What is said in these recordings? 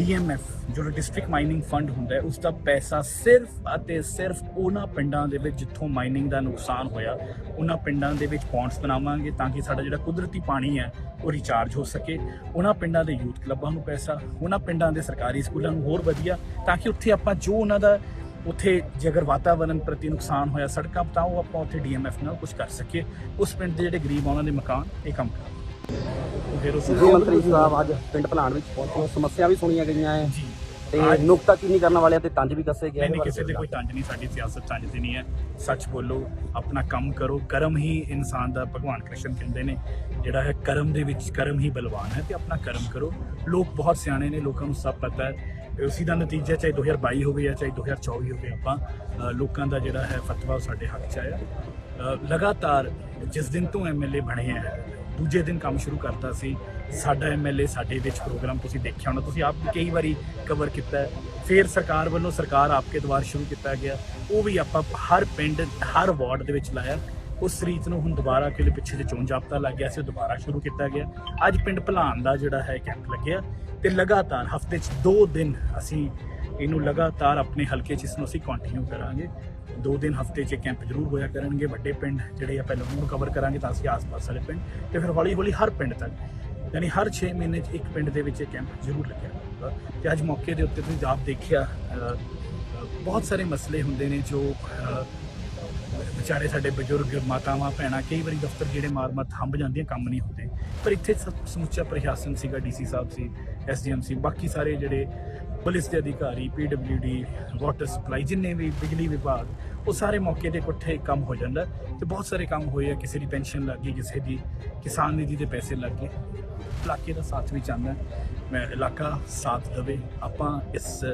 ਡੀਐਮਐਫ, ਜੋ district mining fund ਹੁੰਦਾ ਹੈ ਉਸ ਦਾ ਪੈਸਾ ਸਿਰਫ ਅਤੇ ਸਿਰਫ ਉਹਨਾਂ ਪਿੰਡਾਂ ਦੇ ਵਿੱਚ ਜਿੱਥੋਂ ਮਾਈਨਿੰਗ ਦਾ ਨੁਕਸਾਨ ਹੋਇਆ, ਉਹਨਾਂ ਪਿੰਡਾਂ ਦੇ ਵਿੱਚ ਪੌਂਡਸ ਬਣਾਵਾਂਗੇ ਤਾਂ ਕਿ ਸਾਡਾ ਜਿਹੜਾ ਕੁਦਰਤੀ ਪਾਣੀ ਹੈ, ਉਹ ਰਿਚਾਰਜ ਹੋ ਸਕੇ। ਉਹਨਾਂ ਪਿੰਡਾਂ ਦੇ ਯੂਥ ਕਲੱਬਾਂ ਨੂੰ ਪੈਸਾ, ਉਹਨਾਂ ਪਿੰਡਾਂ ਦੇ ਸਰਕਾਰੀ ਸਕੂਲਾਂ ਨੂੰ ਹੋਰ ਵਧੀਆ, ਤਾਂ ਕਿ ਉੱਥੇ ਆਪਾਂ ਜੋ ਉਹਨਾਂ ਦਾ ਉੱਥੇ ਜੇ ਅਗਰ ਵਾਤਾਵਰਣ ਪ੍ਰਤੀ ਨੁਕਸਾਨ ਹੋਇਆ ਸੜਕਾਂ, ਤਾਂ ਉਹ ਆਪਾਂ ਉੱਥੇ ਡੀਐਮਐਫ ਨਾਲ ਕੁਝ ਕਰ ਸਕੀਏ। ਉਸ ਪਿੰਡ ਦੇ ਜਿਹੜੇ ਗਰੀਬ ਆ, ਉਹਨਾਂ ਦੇ ਮਕਾਨ, ਇਹ ਕੰਮ ਕਰ ਮੁੱਖ ਮੰਤਰੀ ਸਾਹਿਬ ਅੱਜ ਪਿੰਡ ਭਲਾਣ ਵਿੱਚ ਪਹੁੰਚੇ ਸਮੱਸਿਆ ਵੀ ਸੁਣੀਆਂ ਗਈਆਂ ਹੈ ਤੇ ਅੱਜ- ਨੁਕਤਾਚੀਨੀ ਕਰਨ ਵਾਲਿਆਂ ਤੇ ਤੰਜ ਵੀ ਕੱਸੇ ਗਏ ਨਹੀਂ ਨਹੀਂ ਕਿਸੇ ਦੇ ਕੋਈ ਤੰਜ ਨਹੀਂ ਸਾਡੀ ਸਿਆਸਤ ਤੰਜ ਦੀ ਨਹੀਂ ਹੈ ਸੱਚ ਬੋਲੋ ਆਪਣਾ ਕੰਮ ਕਰੋ। ਕਰਮ ਹੀ ਇਨਸਾਨ ਦਾ ਭਗਵਾਨ ਕ੍ਰਿਸ਼ਨ ਕਹਿੰਦੇ ਨੇ ਜਿਹੜਾ ਹੈ ਕਰਮ ਦੇ ਵਿੱਚ ਕਰਮ ਹੀ ਬਲਵਾਨ ਹੈ ਤੇ ਆਪਣਾ ਕਰਮ ਕਰੋ। ਲੋਕ ਬਹੁਤ ਸਿਆਣੇ ਨੇ ਲੋਕਾਂ ਨੂੰ ਸਭ ਪਤਾ ਹੈ ਉਸੇ ਦਾ ਨਤੀਜਾ ਚਾਹੇ 2022 ਹੋਵੇ ਜਾਂ ਚਾਹੇ 2024 ਹੋਵੇ ਆਪਾਂ ਲੋਕਾਂ ਦਾ ਜਿਹੜਾ ਹੈ ਫਤਵਾ ਸਾਡੇ ਹੱਕ 'ਚ ਆਇਆ। ਲਗਾਤਾਰ ਜਿਸ ਦਿਨ ਤੋਂ ਐਮਐਲਏ ਬਣੇ ਆ ਦੂਜੇ ਦਿਨ ਕੰਮ ਸ਼ੁਰੂ ਕਰਤਾ ਸੀ। ਸਾਡਾ ਐਮਐਲਏ ਸਾਡੇ ਵਿੱਚ ਪ੍ਰੋਗਰਾਮ ਤੁਸੀਂ ਦੇਖਿਆ ਹੋਣਾ। ਤੁਸੀਂ ਆਪ ਵੀ ਕਈ ਵਾਰੀ ਕਵਰ ਕੀਤਾ ਫਿਰ ਸਰਕਾਰ ਵੱਲੋਂ ਸਰਕਾਰ ਆਪਕੇ ਦੁਆਰ ਸ਼ੁਰੂ ਕੀਤਾ ਗਿਆ। ਉਹ ਵੀ ਆਪਾਂ ਹਰ ਪਿੰਡ, ਹਰ ਵਾਰਡ ਦੇ ਵਿੱਚ ਲਾਇਆ। ਉਸ ਰੀਤ ਨੂੰ ਹੁਣ ਦੁਬਾਰਾ ਕਿਲੇ ਪਿੱਛੇ ਜੇ ਚੋਣ ਜਾਪਤਾ ਲੱਗ ਗਿਆ ਸੀ ਦੁਬਾਰਾ ਸ਼ੁਰੂ ਕੀਤਾ ਗਿਆ। ਅੱਜ ਪਿੰਡ ਭਲਾਨ ਦਾ ਜਿਹੜਾ ਹੈ ਕੈਂਪ ਲੱਗਿਆ ਤੇ ਲਗਾਤਾਰ ਹਫ਼ਤੇ 'ਚ 2 ਦਿਨ ਅਸੀਂ ਇਹਨੂੰ ਲਗਾਤਾਰ ਆਪਣੇ ਹਲਕੇ 'ਚ ਇਸ ਨੂੰ ਅਸੀਂ ਕੰਟੀਨਿਊ ਕਰਾਂਗੇ। ਦੋ ਦਿਨ ਹਫ਼ਤੇ 'ਚ ਕੈਂਪ ਜ਼ਰੂਰ ਹੋਇਆ ਕਰਨਗੇ, ਵੱਡੇ ਪਿੰਡ ਜਿਹੜੇ ਆ ਪਹਿਲਾਂ ਨੂੰ ਕਵਰ ਕਰਾਂਗੇ ਤਾਂ ਅਸੀਂ ਆਸ-ਪਾਸ ਵਾਲੇ ਪਿੰਡ ਤੇ ਫਿਰ ਹੌਲੀ ਹੌਲੀ ਹਰ ਪਿੰਡ ਤੱਕ, ਯਾਨੀ ਹਰ 6 ਮਹੀਨੇ 'ਚ ਇੱਕ ਪਿੰਡ ਦੇ ਵਿੱਚ ਇਹ ਕੈਂਪ ਜ਼ਰੂਰ ਲੱਗਿਆ ਹੋਊਗਾ। ਤੇ ਅੱਜ ਮੌਕੇ ਦੇ ਉੱਤੇ ਤੁਸੀਂ ਆਪ ਦੇਖਿਆ ਬਹੁਤ ਸਾਰੇ ਮਸਲੇ ਹੁੰਦੇ ਨੇ ਜੋ ਵਿਚਾਰੇ ਸਾਡੇ ਬਜ਼ੁਰਗ, ਮਾਤਾਵਾਂ, ਭੈਣਾਂ ਕਈ ਵਾਰੀ ਦਫ਼ਤਰ ਜਿਹੜੇ ਮਾਰ-ਮਾਰ ਥੰਬ ਜਾਂਦੀਆਂ, ਕੰਮ ਨਹੀਂ ਹੁੰਦੇ। ਪਰ ਇੱਥੇ ਸ- ਸਮੁੱਚਾ ਪ੍ਰਸ਼ਾਸਨ ਸੀਗਾ ਡੀਸੀ ਸਾਹਿਬ ਸੀ ਐਸਡੀਐਮ ਸੀ, ਬਾਕੀ ਸਾਰੇ ਜਿਹੜੇ ਪੁਲਿਸ ਦੇ ਅਧਿਕਾਰੀ ਪੀਡਬਲਯੂਡੀ ਵਾਟਰ ਸਪਲਾਈ ਜਿੰਨੇ ਵੀ ਬਿਜਲੀ ਵਿਭਾਗ, ਉਹ ਸਾਰੇ ਮੌਕੇ ਤੇ ਇਕੱਠੇ ਕੰਮ ਹੋ ਜਾਂਦਾ ਤੇ ਬਹੁਤ ਸਾਰੇ ਕੰਮ ਹੋਏ ਆ। ਕਿਸੇ ਦੀ ਪੈਨਸ਼ਨ ਲੱਗ ਗਈ, ਕਿਸੇ ਦੀ ਕਿਸਾਨ ਨਿਧੀ ਦੇ ਪੈਸੇ ਲੱਗ ਗਏ। ਇਲਾਕੇ ਦਾ ਸਾਥ ਵੀ ਚਾਹੁੰਦਾ ਮੈਂ ਇਲਾਕਾ ਸਾਥ ਦੇਵੇ। ਆਪਾਂ ਇਸ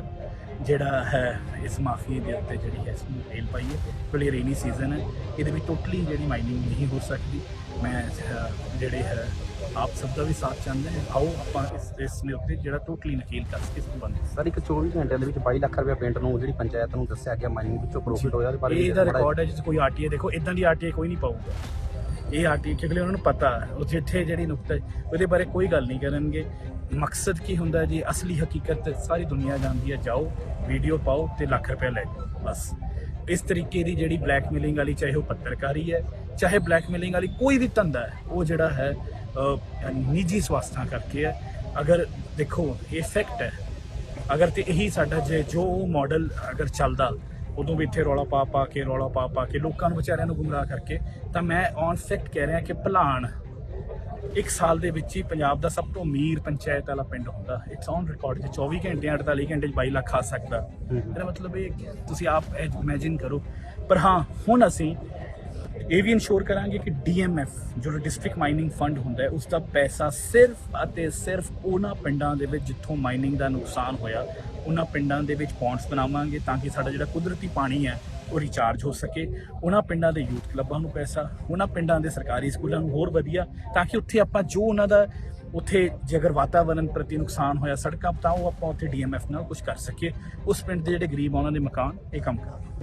ਜਿਹੜਾ ਹੈ, ਇਸ ਮਾਫੀਏ ਦੇ ਉੱਤੇ ਜਿਹੜੀ ਹੈ, ਇਸ ਨੂੰ ਰੇਲ ਪਾਈਏ ਕਿਉਂਕਿ ਰੇਨੀ ਸੀਜ਼ਨ ਹੈ। ਇਹਦੇ ਵਿੱਚ ਟੋਟਲੀ ਜਿਹੜੀ ਮਾਈਨਿੰਗ ਨਹੀਂ ਹੋ ਸਕਦੀ। ਮੈਂ ਜਿਹੜੇ ਹੈ ਆਪ ਸਭ ਦਾ ਵੀ ਸਾਥ ਚਾਹੁੰਦੇ ਹਾਂ। ਆਓ ਆਪਾਂ ਇਸ ਇਸ ਦੇ ਉੱਤੇ ਜਿਹੜਾ ਟੋਟਲੀ ਨਕੀਲ ਕਰ ਸਕੀਏ ਇਸ ਨੂੰ ਬੰਦ ਸਰ ਇੱਕ 24 ਘੰਟਿਆਂ ਦੇ ਵਿੱਚ 22 ਲੱਖ ਰੁਪਏ ਪਿੰਡ ਨੂੰ ਜਿਹੜੀ ਪੰਚਾਇਤ ਨੂੰ ਦੱਸਿਆ ਗਿਆ ਮਾਈਨਿੰਗ ਵਿੱਚੋਂ ਪ੍ਰੋਫਿਟ ਹੋਇਆ ਉਹਦੇ ਬਾਰੇ ਇਹਦਾ ਥੋੜ੍ਹਾ ਰਿਕਾਰਡ ਹੈ ਜਿਸ ਕੋਈ ਆਰਟੀਏ ਦੇਖੋ ਇਦਾਂ ਦੀ ਆਰਟੀਏ ਕੋਈ ਨਹੀਂ ਪਾਊਗਾ। ਇਹ ਆਰਟੀਏ ਕਿਉਂਕਿ ਉਹਨਾਂ ਨੂੰ ਪਤਾ ਉਹ ਜਿੱਥੇ ਜਿਹੜੀ ਨੁਕਤਾ ਉਹਦੇ ਬਾਰੇ ਕੋਈ ਗੱਲ ਨਹੀਂ ਕਰਨਗੇ। ਮਕਸਦ ਕੀ ਹੁੰਦਾ ਜੀ? ਅਸਲੀ ਹਕੀਕਤ ਸਾਰੀ ਦੁਨੀਆ ਜਾਣਦੀ ਹੈ। ਜਾਓ ਵੀਡੀਓ ਪਾਓ ਤੇ ਲੱਖ ਰੁਪਏ ਲੈ ਜਾਓ ਬਸ। ਇਸ ਤਰੀਕੇ ਦੀ ਜਿਹੜੀ ਬਲੈਕਮੇਲਿੰਗ ਵਾਲੀ ਚਾਹੇ ਉਹ ਪੱਤਰਕਾਰੀ ਹੈ ਚਾਹੇ ਬਲੈਕਮੇਲਿੰਗ ਵਾਲੀ ਕੋਈ ਵੀ ਧੰਦਾ ਹੈ ਉਹ ਜਿਹੜਾ ਹੈ ਨਿੱਜੀ ਸਵਾਸਥਾਂ ਕਰਕੇ ਹੈ। ਅਗਰ ਦੇਖੋ ਇਹ ਫੈਕਟ ਹੈ। ਅਗਰ ਤੇ ਇਹੀ ਸਾਡਾ ਜੇ ਜੋ ਮਾਡਲ ਅਗਰ ਚੱਲਦਾ ਉਦੋਂ ਵੀ ਇੱਥੇ ਰੌਲਾ ਪਾ ਪਾ ਕੇ ਰੌਲਾ ਪਾ ਪਾ ਕੇ ਲੋਕਾਂ ਨੂੰ ਵਿਚਾਰਿਆਂ ਨੂੰ ਗੁੰਮਰਾਹ ਕਰਕੇ ਤਾਂ ਮੈਂ ਔਨ ਫੈਕਟ ਕਹਿ ਰਿਹਾ ਕਿ ਭਲਾਣ ਇੱਕ ਸਾਲ ਦੇ ਵਿੱਚ ਹੀ ਪੰਜਾਬ ਦਾ ਸਭ ਤੋਂ ਅਮੀਰ ਪੰਚਾਇਤ ਵਾਲਾ ਪਿੰਡ ਹੁੰਦਾ। ਇਟਸ ਔਨ ਰਿਕਾਰਡ ਜੇ 24 ਘੰਟੇ 48 ਘੰਟੇ 'ਚ 22 ਲੱਖ ਆ ਸਕਦਾ। ਇਹਦਾ ਮਤਲਬ ਇਹ ਕਿ ਤੁਸੀਂ ਆਪ ਇਮੇਜਿਨ ਕਰੋ। ਪਰ ਹਾਂ ਹੁਣ ਅਸੀਂ ਇਹ ਵੀ ਇਨਸ਼ੋਰ ਕਰਾਂਗੇ ਕਿ ਡੀਐਮਐਫ ਜੋ ਡਿਸਟ੍ਰਿਕਟ ਮਾਈਨਿੰਗ ਫੰਡ ਹੁੰਦਾ ਹੈ ਉਸ ਦਾ ਪੈਸਾ ਸਿਰਫ ਅਤੇ ਸਿਰਫ ਉਹਨਾਂ ਪਿੰਡਾਂ ਦੇ ਵਿੱਚ ਜਿੱਥੋਂ ਮਾਈਨਿੰਗ ਦਾ ਨੁਕਸਾਨ ਹੋਇਆ, ਉਹਨਾਂ ਪਿੰਡਾਂ ਦੇ ਵਿੱਚ ਪੌਂਡਸ ਬਣਾਵਾਂਗੇ ਤਾਂ ਕਿ ਸਾਡਾ ਜਿਹੜਾ ਕੁਦਰਤੀ ਪਾਣੀ ਹੈ, ਉਹ ਰਿਚਾਰਜ ਹੋ ਸਕੇ। ਉਹਨਾਂ ਪਿੰਡਾਂ ਦੇ ਯੂਥ ਕਲੱਬਾਂ ਨੂੰ ਪੈਸਾ, ਉਹਨਾਂ ਪਿੰਡਾਂ ਦੇ ਸਰਕਾਰੀ ਸਕੂਲਾਂ ਨੂੰ ਹੋਰ ਵਧੀਆ, ਤਾਂ ਕਿ ਉੱਥੇ ਆਪਾਂ ਜੋ ਉਹਨਾਂ ਦਾ ਉੱਥੇ ਜੇਕਰ ਅਗਰ ਵਾਤਾਵਰਣ ਪ੍ਰਤੀ ਨੁਕਸਾਨ ਹੋਇਆ ਸੜਕਾਂ, ਤਾਂ ਉਹ ਆਪਾਂ ਉੱਥੇ ਡੀਐਮਐਫ ਨਾਲ ਕੁਝ ਕਰ ਸਕੀਏ। ਉਸ ਪਿੰਡ ਦੇ ਜਿਹੜੇ ਗਰੀਬ ਆ, ਉਹਨਾਂ ਦੇ ਮਕਾਨ, ਇਹ ਕੰਮ ਕਰਾਂਗੇ।